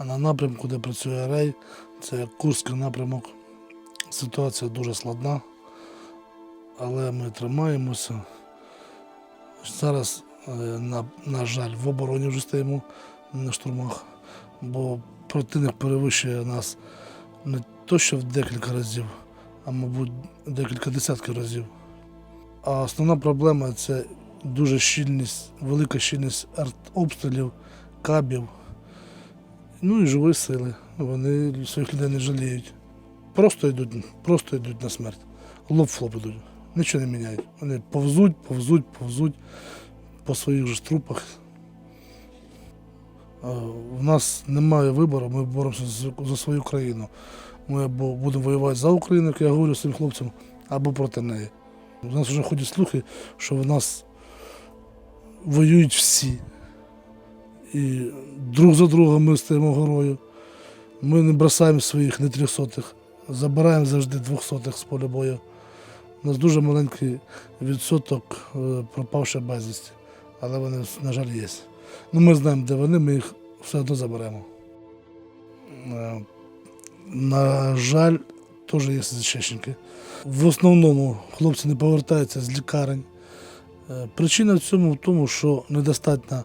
А на напрямку, де працює рей, це Курський напрямок. Ситуація дуже складна, але ми тримаємося. Зараз, е, на, на жаль, в обороні вже стоїмо на штурмах, бо противник перевищує нас не то, що в декілька разів, а мабуть декілька десятків разів. А основна проблема це дуже щільність, велика щільність артобстрілів, кабів, ну і живої сили. Вони своїх людей не жаліють. Просто йдуть, просто йдуть на смерть. Лоб в лоб. Нічого не міняють. Вони повзуть, повзуть, повзуть по своїх же трупах. У нас немає вибору, ми боремося за свою країну. Ми або будемо воювати за Україну, як я говорю своїм хлопцям, або проти неї. У нас вже ходять слухи, що в нас воюють всі. І друг за другом ми стаємо горою. Ми не бросаємо своїх не трьохсотих, забираємо завжди двохсотих з поля бою. У нас дуже маленький відсоток е, пропавших безвісті, але вони, на жаль, є. Ну, ми знаємо, де вони, ми їх все одно заберемо. Е, На жаль, теж є зачищенки. В основному хлопці не повертаються з лікарень. Е, Причина в цьому в тому, що недостатня е,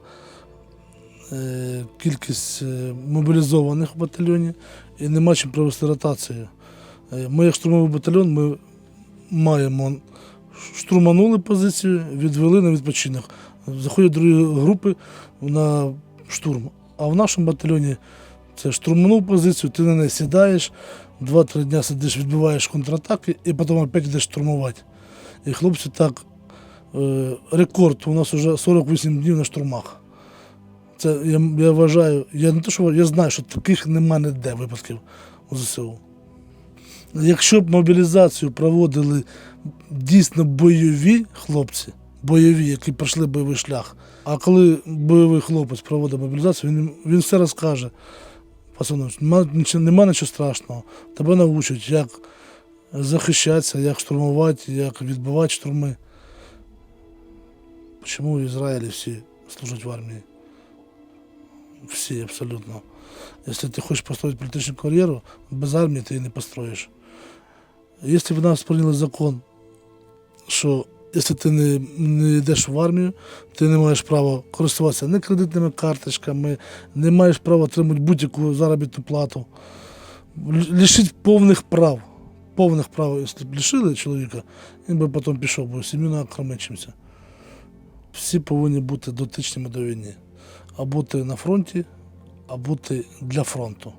кількість е, мобілізованих в батальйоні і нема чим провести ротацію. Е, Ми, як штурмовий батальйон, ми маємо штурманули позицію, відвели на відпочинок. Заходять другі групи на штурм. А в нашому батальйоні це штурманув позицію, ти на неї сідаєш, два-три дні сидиш, відбиваєш контратаки і потім опять йдеш штурмувати. І хлопці так, е, рекорд у нас вже 48 днів на штурмах. Це я, я вважаю, я не те, що я знаю, що таких нема ніде випадків у ЗСУ. Якщо б мобілізацію проводили дійсно бойові хлопці, бойові, які пройшли бойовий шлях, а коли бойовий хлопець проводить мобілізацію, він, він все розкаже. Пацанович, нема, нема нічого страшного. Тебе навчать, як захищатися, як штурмувати, як відбивати штурми. Чому в Ізраїлі всі служать в армії? Всі абсолютно. Якщо ти хочеш построїти політичну кар'єру, без армії ти її не построїш. Якщо б нас прийняли закон, що якщо ти не, не йдеш в армію, ти не маєш права користуватися ні кредитними карточками, не маєш права отримати будь-яку заробітну плату. Лишить повних прав. Повних прав, якщо б лишили чоловіка, він би потім пішов, бо сім'ю накромичимося. Всі повинні бути дотичними до війни. А бути на фронті, а бути для фронту.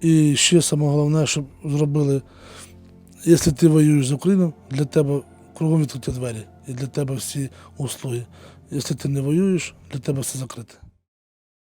І ще саме головне, щоб зробили, якщо ти воюєш з Україною, для тебе кругом відкриті двері і для тебе всі услуги. Якщо ти не воюєш, для тебе все закрите.